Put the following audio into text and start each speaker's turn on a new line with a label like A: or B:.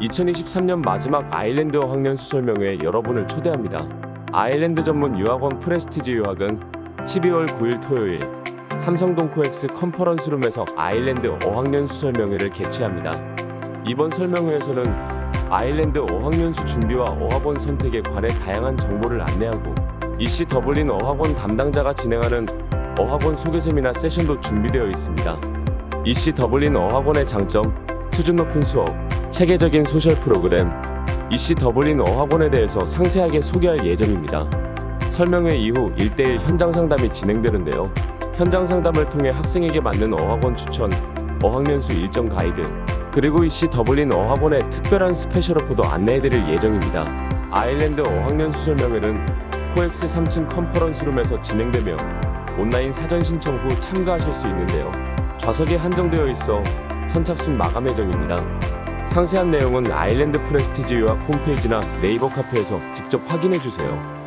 A: 2023년 마지막 아일랜드 어학연수 설명회에 여러분을 초대합니다. 아일랜드 전문 유학원 프레스티지 유학은 12월 9일 토요일 삼성동 코엑스 컨퍼런스룸에서 아일랜드 어학연수 설명회를 개최합니다. 이번 설명회에서는 아일랜드 어학연수 준비와 어학원 선택에 관해 다양한 정보를 안내하고 이씨 더블린 어학원 담당자가 진행하는 어학원 소개 세미나 세션도 준비되어 있습니다. 이씨 더블린 어학원의 장점, 수준 높은 수업, 체계적인 소셜 프로그램, 더블린 어학원에 대해서 상세하게 소개할 예정입니다. 설명회 이후 1대1 현장 상담이 진행되는데요. 현장 상담을 통해 학생에게 맞는 어학원 추천, 어학연수 일정 가이드, 그리고 더블린 어학원의 특별한 스페셜 오퍼도 안내해드릴 예정입니다. 아일랜드 어학연수 설명회는 코엑스 3층 컨퍼런스룸에서 진행되며 온라인 사전 신청 후 참가하실 수 있는데요. 좌석이 한정되어 있어 선착순 마감 예정입니다. 상세한 내용은 아일랜드 프레스티지 유학 홈페이지나 네이버 카페에서 직접 확인해 주세요.